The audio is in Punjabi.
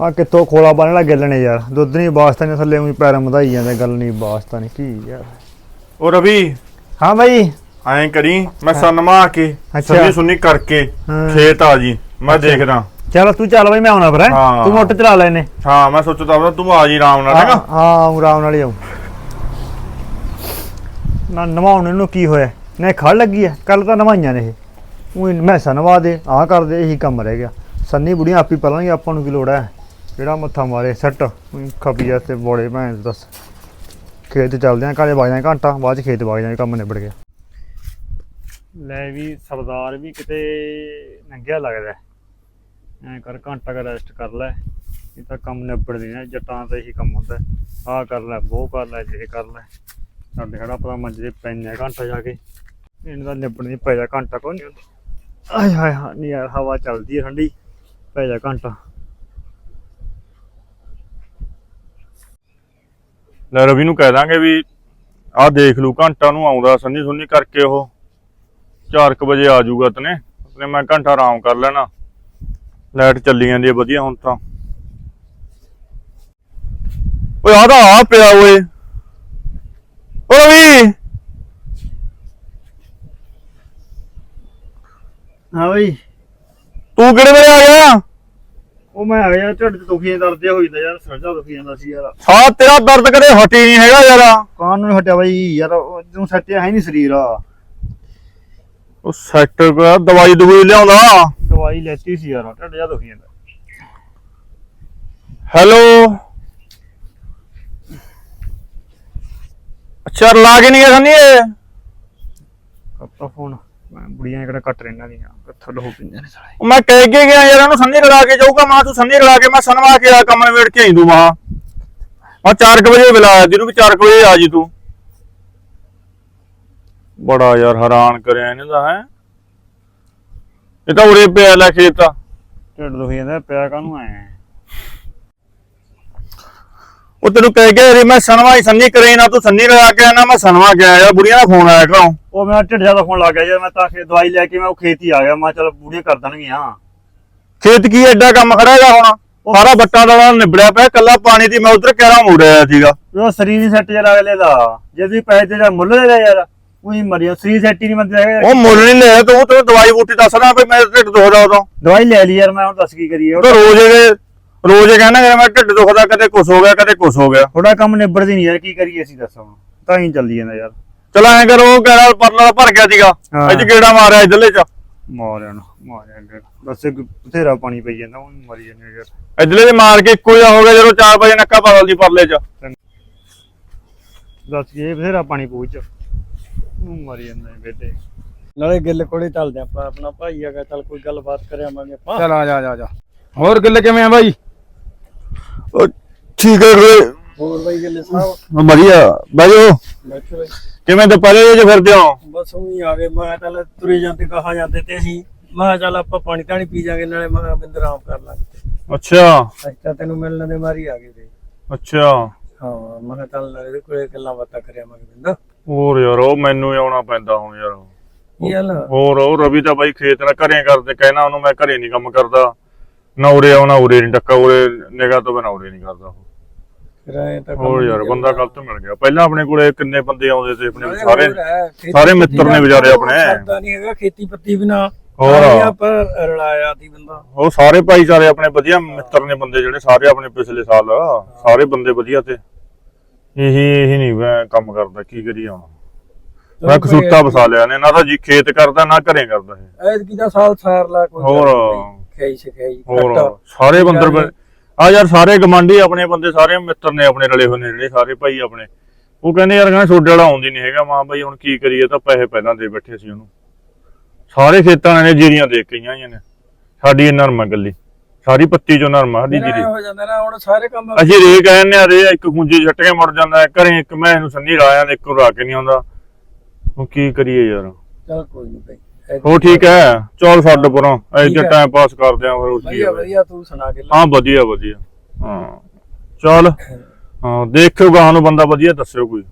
ਆ ਕਿੱਥੋਂ ਖੋਲਾ ਬੰਨ ਲਾ ਗਿੱਲ ਨੇ ਯਾਰ। ਦੁੱਧ ਨਹੀਂ ਵਾਸਤਾ ਨੇ ਥੱਲੇ ਉਹੀ ਪੈਰ ਮਧਾਈ ਜਾਂਦੇ ਗੱਲ ਨਹੀਂ ਵਾਸਤਾ ਨਹੀਂ ਕੀ ਯਾਰ। ਉਹ ਰਵੀ। ਹਾਂ ਬਾਈ। ਐਂ ਕਰੀ ਮੈਂ ਸਨਮਾ ਕੇ ਅੱਛਾ। ਸੁਣੀ ਸੁਣੀ ਕਰਕੇ ਹਾਂ। ਖੇਤ ਆ ਜੀ ਮੈਂ ਦੇਖਦਾ। ਚਲ ਤੂੰ ਚੱਲ ਬਾਈ ਮੈਂ ਆਉਣਾ ਫਿਰ ਹੈਂ? ਹਾਂ। ਤੂੰ ਮੋਟਰ ਚਲਾ ਲੈਨੇ ਹਾਂ ਮੈਂ ਸੋਚਦਾ ਵਾ ਤੂੰ ਆ ਜੀ ਆਰਾਮ ਨਾਲ ਹੈਗਾ ਹਾਂ ਆਰਾਮ ਨਾਲ ਹੀ ਆਉਂ ਨਾ ਨਵਾਉਣ ਨੂੰ ਕੀ ਹੋਇਆ? ਨੇ ਖੜ ਲੱਗੀ ਐ ਕੱਲ ਤਾਂ ਨਵਾਈਆਂ ਨੇ ਇਹ। ਉਹ ਮੈਸਾਂ ਨਵਾ ਦੇ ਆਹ ਕਰਦੇ ਇਹੀ ਕੰਮ ਰਹਿ ਗਿਆ। ਸੰਨੀ ਬੁੜੀਆਂ ਆਪੀ ਪਲਾਂਗੇ ਆਪਾਂ ਨੂੰ ਕੀ ਲੋੜ ਹੈ? ਜਿਹੜਾ ਮੱਥਾ ਮਾਰੇ, ਸੱਟ। ਖਪੀਆ ਤੇ ਬੋੜੇ ਭੈਣ ਦੱਸ। ਖੇਤ ਚੱਲਦੇ ਆਂ, ਘਰੇ ਵਗ ਘੰਟਾ। ਬਾਅਦ ਚ ਖੇਤ ਵਗ ਜਾਂਦੇ, ਕੰਮ ਨਿਬੜ ਗਿਆ। ਲੈ ਵੀ ਸਰਦਾਰ ਵੀ ਕਿਤੇ ਨੰਗਿਆ ਲੱਗਦਾ। ਐ ਕਰ, ਘੰਟਾ ਕ ਰੈਸਟ ਕਰ ਲੈ। ਇਹ ਤਾਂ ਕੰਮ ਨਿਬੜਦੇ ਨੇ ਜੱਟਾਂ ਦਾ ਇਹੀ ਕੰਮ ਹੁੰਦਾ। ਆਹ ਕਰ ਲੈ ਉਹ ਕਰ ਲੈ ਜੇ ਕਰ ਲੈ। ਸਾਡੇ ਖੜਾ ਪਤਾ ਮੰਜੇ ਪੈਣੇ ਘੰਟਾ ਜਾ ਕੇ। ਇਹਨਾਂ ਦਾ ਨਹੀਂ, ਪੈ ਜਾ ਘੰਟਾ, ਕੋਈ ਨਹੀਂ। ਹੁੰਦਾ ਆਏ ਹਾਏ ਹਾਂ ਨਹੀਂ ਯਾਰ, ਹਵਾ ਚੱਲਦੀ ਹੈ ਠੰਡੀ। ਪੈ ਜਾ ਘੰਟਾ। ਲੈ ਰਵੀ ਨੂੰ ਕਹਿ ਦਾਂਗੇ ਵੀ ਆਹ ਦੇਖ ਲੂ ਘੰਟਾ ਨੂੰ ਆਉਂਦਾ ਸੰਨੀ ਸੁੰਨੀ ਕਰਕੇ ਉਹ। 4:00 ਵਜੇ ਆ ਜਾਊਗਾ ਤਨੇ ਤੇ ਮੈਂ ਘੰਟਾ ਆਰਾਮ ਕਰ ਲੈਣਾ। ਲਾਈਟ ਚੱਲੀ ਜਾਂਦੀ ਹੈ ਵਧੀਆ ਹੁਣ ਤਾਂ। ਓਏ ਆਹ ਤਾਂ ਆ ਪਿਆ ਓਏ। ਓ ਰਵੀ! ਹਾਂ ਬਈ। ਤੂੰ ਕਿਹੜੇ ਵੇਲੇ ਆ ਗਿਆ? ਉਹ ਮੈਂ ਆ ਗਿਆ ਢਿੱਡ ਚ ਦੁਖੀ ਦਰਦ ਹੋਈ ਜਾਂਦਾ ਯਾਰ ਸਰਜਾ ਦੁਖੀ ਜਾਂਦਾ ਸੀ ਯਾਰ। ਸਾਹ ਤੇਰਾ ਦਰਦ ਕਦੇ ਹਟੀ ਨਹੀਂ ਹੈਗਾ ਯਾਰ। ਕਾਨ ਨੂੰ ਹਟਿਆ ਬਈ? ਯਾਰ ਉਹ ਤੂੰ ਸੱਟਿਆ ਹੈ ਨਹੀਂ ਸਰੀਰ। ਆ ਉਹ ਸੈਕਟਰ ਕੋ ਦਵਾਈ ਦਵਾਈ ਲਿਆਉਂਦਾ। ਦਵਾਈ ਲੈਤੀ ਸੀ ਯਾਰ ਢਿੱਡ ਜਾ ਦੁਖੀ ਜਾਂਦਾ। ਹੈਲੋ। ਅੱਛਾ ਲਾ ਕੇ ਨਹੀਂ ਗਿਆ ਸੰਨੀ ਇਹ? ਕੱਟਾ ਫੋਨ। ਬੁੜੀਆਂ ਕਿਹੜਾ ਕੱਟ ਰਹਿਣਾ ਦੀਆਂ ਕਿੱਥੋਂ ਲਹੂ ਪਿੰਦੇ ਨੇ ਸਾਲੇ। ਮੈਂ ਕਹਿ ਕੇ ਗਿਆ ਯਾਰ ਇਹਨੂੰ ਸੰਨੀ ਰਲਾ ਕੇ ਜਾਊਗਾ ਮਾਂ ਤੂੰ ਸੰਨੀ ਰਲਾ ਕੇ ਮੈਂ ਸਨਵਾ ਕੇ ਆ ਕੰਮ ਨਿਬੇੜ ਕੇ ਆਈ ਤੂੰ ਮਾਂ। ਮੈਂ 4 ਵਜੇ ਬੁਲਾਇਆ ਜਿਹਨੂੰ ਵੀ 4 ਵਜੇ ਆ ਜੀ ਤੂੰ। ਬੜਾ ਯਾਰ ਹੈਰਾਨ ਕਰਿਆ ਇਹਨੇ ਦਾ ਹੈ। ਇਹ ਤਾਂ ਉਰੇ ਪਿਆ ਲੈ ਖੇਤ ਢਿੱਡ ਦੁਖੀ ਜਾਂਦਾ ਪਿਆ ਕਾਹਨੂੰ ਆਇਆ? ਉਹ ਤੈਨੂੰ ਕਹਿ ਗਿਆ ਰੇ ਮੈਂ ਸਨਵਾ ਹੀ ਸੰਨੀ ਕਰੇ ਨਾ ਤੂੰ ਸੰਨੀ ਰਲਾ ਕੇ ਆਣਾ ਮੈਂ ਸਨਵਾ ਕੇ ਆਇਆ ਬੁੜੀਆਂ ਦਾ ਫੋਨ ਆਇਆ ਘਰੋਂ ਉਹ ਮੇਰਾ ਢਿੱਡ ਜ਼ਿਆਦਾ ਫੋਨ ਲੱਗ ਗਿਆ ਯਾਰ ਮੈਂ ਤਾਂ ਖੇ ਦਵਾਈ ਲੈ ਕੇ ਮੈਂ ਉਹ ਖੇਤ ਆ ਗਿਆ ਮੈਂ ਚਲ ਬੁੜੀਆਂ ਕਰ ਦੇਣਗੀਆਂ। ਖੇਤ ਕੀ ਐਡਾ ਕੰਮ ਖੜਾ ਹੈਗਾ ਹੁਣ? ਸਾਰਾ ਬੱਟਾ ਦਾ ਨਿਬੜਿਆ ਪਿਆ ਕੱਲਾ ਪਾਣੀ ਦੀ ਮੈਂ ਉਧਰ ਕਹਿਰਾ ਮੁੜਿਆ ਸੀਗਾ। ਉਹ ਸਰੀਰ ਹੀ ਸੈੱਟ ਜਰਾ ਅਗਲੇ ਦਾ ਜੇ ਤੁਸੀਂ ਪੈਸੇ ਤੇ ਜਾਂ ਮੁੱਲ ਦੇ ਦੇ ਯਾਰ ਉਹੀ ਮਰੀ ਸਰੀਰ ਸੈੱਟ ਹੀ ਨਹੀਂ ਹੈਗਾ। ਉਹ ਮੁੱਲ ਨਹੀਂ ਲਿਆ ਤੂੰ ਤੈਨੂੰ ਦਵਾਈ ਬੂਟੀ ਦੱਸਣਾ ਵੀ ਮੇਰੇ ਢਿੱਡ ਦੁਖਦਾ ਉਦੋਂ। ਦਵਾਈ ਲੈ ਲਈ ਯਾਰ ਮੈਂ ਹੁਣ ਦੱਸ ਕੀ ਕਰੀਏ ਉਹ ਤਾਂ ਰੋਜ਼ ਇਹ ਰੋਜ਼ ਇਹ ਕਹਿਣਾ ਕਿ ਮੈਂ ਢਿੱਡ ਦੁਖਦਾ ਕਦੇ ਕੁਛ ਹੋ ਗਿਆ ਕਦੇ ਕੁਛ ਹੋ ਗਿਆ। ਥੋੜਾ ਕੰਮ ਨਿਬੜਦੀ ਨਹੀਂ ਯਾਰ ਕੀ ਕਰੀਏ ਅਸੀਂ ਦੱਸੋ। ਹੁਣ ਤਾਂ ਹੀ ਚੱਲੀ ਜਾਂਦਾ ਯਾਰ। ਚਲ ਐਂ ਕਰੋ ਉਹ ਕਹਿਣਾ ਪਰਲਾ ਭਰ ਗਿਆ ਸੀਗਾ। ਹਾਂ। ਅੱਜ ਗੇੜਾ ਮਾਰਿਆ ਇਧਰਲੇ ਚ। ਮਾਰਿਆ ਨਾ ਮਾਰਿਆ ਢਿੱਡ। ਬਸ ਇੱਕ ਬਥੇਰਾ ਪਾਣੀ ਪਈ ਜਾਂਦਾ ਉਹ ਮਰੀ ਜਾਂਦੇ ਯਾਰ। ਇਧਰਲੇ ਚ ਮਾਰ ਕੇ ਇੱਕੋ ਜਿਹਾ ਹੋ ਗਿਆ ਜਦੋਂ 4 ਵਜੇ ਨੱਕਾ ਬਦਲਦੀ ਪਰਲੇ ਚ। ਦੱਸ ਇਹ ਬਥੇਰਾ ਪਾਣੀ ਪੂਛ ਚ। ਉਹ ਮਰੀ ਜਾਂਦਾ ਬੇਟੇ ਨਾਲੇ ਗਿੱਲ ਕੋਲੇ ਚੱਲਦੇ ਆਪਾਂ ਆਪਣਾ ਭਾਈ ਹੈਗਾ ਚੱਲ ਕੋਈ ਗੱਲਬਾਤ ਕਰ ਆਵਾਂਗੇ ਆਪਾਂ। ਚਲ ਆ ਜਾ ਆ ਜਾ, ਆ ਜਾ। ਹੋਰ ਗਿੱਲ ਕਿਵੇਂ ਆ ਬਾਈ? ਠੀਕ ਹੈ ਫਿਰ ਹੋਰ ਬਾਈ ਗਿੱਲ ਸਾਹਿਬ? ਵਧੀਆ ਬਾਈਓ ਬੈਠੇ ਬਾਈ। ਕਿਵੇਂ ਤੇ ਪਰੇ ਜੇ ਫਿਰਦੇ ਹੋ? ਬਸ ਉਹੀ ਆ ਗਏ ਮੈਂ ਚੱਲ ਤੁਰੇ ਜਾਂਦੇ ਕਹਾ ਜਾਂਦੇ ਤੇ ਅਸੀਂ। ਮੈਂ ਕਿਹਾ ਚੱਲ ਆਪਾਂ ਪਾਣੀ ਤਾਣੀ ਪੀ ਜਾਾਂਗੇ ਨਾਲੇ ਮੈਂ ਬਿੰਦ ਆਰਾਮ ਕਰ ਲਾਂਗੇ। ਅੱਛਾ। ਅੱਛਾ ਤੈਨੂੰ ਮਿਲਣ ਦੇ ਮਾਰੀ ਆ ਗਏ ਤੇ। ਅੱਛਾ। ਹਾਂ ਮੈਂ ਕਿਹਾ ਚੱਲ ਇਹਦੇ ਕੋਲੇ ਗੱਲਾਂ ਬਾਤਾਂ ਕਰਿਆ ਮੈਂ ਬਿੰਦ ਹੋਰ ਯਾਰ ਉਹ ਮੈਨੂੰ ਹੀ ਆਉਣਾ ਪੈਂਦਾ ਹੁਣ ਯਾਰ। ਇਹ ਹਾਲ ਹੋਰ ਉਹ ਰਵੀ ਤਾਂ ਬਾਈ ਖੇਤ ਨਾਲ ਘਰੇ ਕਰਦੇ ਕਹਿਣਾ ਉਹਨੂੰ ਮੈਂ ਘਰੇ ਨਹੀਂ ਕੰਮ ਕਰਦਾ। ਨਾ ਉਰੇ ਆਉਣਾ ਉਰੇ ਨਹੀਂ ਟੱਕਾ ਉਰੇ ਨਿਗਾਹ ਤੋਂ ਬਿਨਾ ਉਰੇ ਨਹੀਂ ਕਰਦਾ ਉਹ। ਫਿਰ ਐਂ ਤਾਂ ਕੰਮ ਹੋਰ ਯਾਰ ਨਹੀਂ ਬੰਦਾ ਗਲਤ ਮਿਲ ਗਿਆ। ਪਹਿਲਾਂ ਆਪਣੇ ਕੋਲੇ ਕਿੰਨੇ ਬੰਦੇ ਆਉਂਦੇ ਸੀ ਆਪਣੇ ਸਾਰੇ ਹੋਰ ਹੈ, ਖੇਤੀ ਸਾਰੇ ਮਿੱਤਰ ਨੇ ਵਿਚਾਰੇ ਆਪਣੇ। ਸਰਦਾ ਨਹੀਂ ਹੈਗਾ ਖੇਤੀ ਪੱਤੀ ਬਿਨਾ। ਹੋਰ। ਪਰ ਰਲਾਇਆ ਦੀ ਬੰਦਾ। ਉਹ ਸਾਰੇ ਭਾਈਚਾਰੇ ਆਪਣੇ ਵਧੀਆ ਮਿੱਤਰ ਨੇ ਬੰਦੇ ਜਿਹੜੇ ਸਾਰੇ ਆਪਣੇ ਪਿਛਲੇ ਸਾਲ। ਸਾਰੇ ਬੰਦੇ ਵਧੀਆ ਤੇ। ਇਹੀ ਇਹੀ ਨਹੀਂ ਮੈਂ ਕੰਮ ਕਰਦਾ ਕੀ ਕਰੀਏ ਹੁਣ। ਮੈਂ ਕਸੂਤਾ ਵਸਾ ਲਿਆ ਨੇ ਨਾ ਤਾਂ ਜੀ ਖੇਤ ਕਰਦਾ ਨਾ ਘਰੇ ਕਰਦਾ ਇਹ। ਐਤਕੀ ਦਾ ਸਾਲ ਸਾਰ ਲਾ ਕੋਈ ਹੋਰ। ਹੋਰ ਘੱਟ। ਸਾਰੇ ਬੰਦਰ ਆ ਯਾਰ ਸਾਰੇ ਗਮੰਡੀ ਆਪਣੇ ਬੰਦੇ ਸਾਰੇ ਮਿੱਤਰ ਨੇ ਆਪਣੇ ਰਲੇ ਹੋਏ ਨੇ ਜਿਹੜੇ ਸਾਰੇ ਭਾਈ ਆਪਣੇ। ਉਹ ਕਹਿੰਦੇ ਯਾਰ ਕਹਿੰਦੇ ਛੋਡੇ ਵਾਲਾ ਆਉਂਦੀ ਨਹੀਂ ਹੈਗਾ। ਮਾਂ ਬਾਈ ਹੁਣ ਕੀ ਕਰੀਏ ਤਾਂ ਪੈਸੇ ਪਹਿਲਾਂ ਦੇ ਬੈਠੇ ਸੀ ਉਹਨੂੰ। ਸਾਰੇ ਖੇਤਾਂ ਨੇ ਜੀਰੀਆਂ ਦੇਖ ਕੇ ਆਈਆਂ ਨੇ। ਸਾਡੀ ਇਹ ਨਰਮ ਗੱਲੀ। ਸਾਰੀ ਪੱਤੀ ਚੋਂ ਨਰਮ ਸਾਡੀ ਜੀਰੀ। ਇਹ ਹੋ ਜਾਂਦਾ ਨਾ ਹੁਣ ਸਾਰੇ ਕੰਮ ਅਸੀਂ ਰੇ ਕਹਿੰਦੇ ਆ ਰੇ ਇੱਕ ਖੁੰਝੇ ਛੱਟ ਕੇ ਮੁੜ ਜਾਂਦਾ ਹੈ, ਘਰੇ ਇੱਕ ਮੈਂ ਇਹਨੂੰ ਸੰਨੀ ਰਾਇਆ ਦੇ ਇੱਕੋ ਰਾ ਕੇ ਨਹੀਂ ਆਉਂਦਾ। ਹੁਣ ਕੀ ਕਰੀਏ ਯਾਰ? ਚੱਲ ਕੋਈ ਨਹੀਂ ਭਾਈ। ਹੋ ਠੀਕ ਹੈ? ਚਲ ਛੱਡ ਪਰੋਂ। ਐ ਜੇ। ਟਾਈਮ ਪਾਸ ਕਰਦੇ ਆ ਫਿਰ ਉੱਠੀ ਵਧੀਆ ਵਧੀਆ ਤੂੰ ਸੁਣਾ ਕੇ ਹਾਂ ਵਧੀਆ ਵਧੀਆ। ਹਾਂ। ਚੱਲ। ਹਾਂ ਦੇਖਿਓ ਗਾਹ ਨੂੰ ਬੰਦਾ ਵਧੀਆ ਦੱਸਿਓ ਕੋਈ।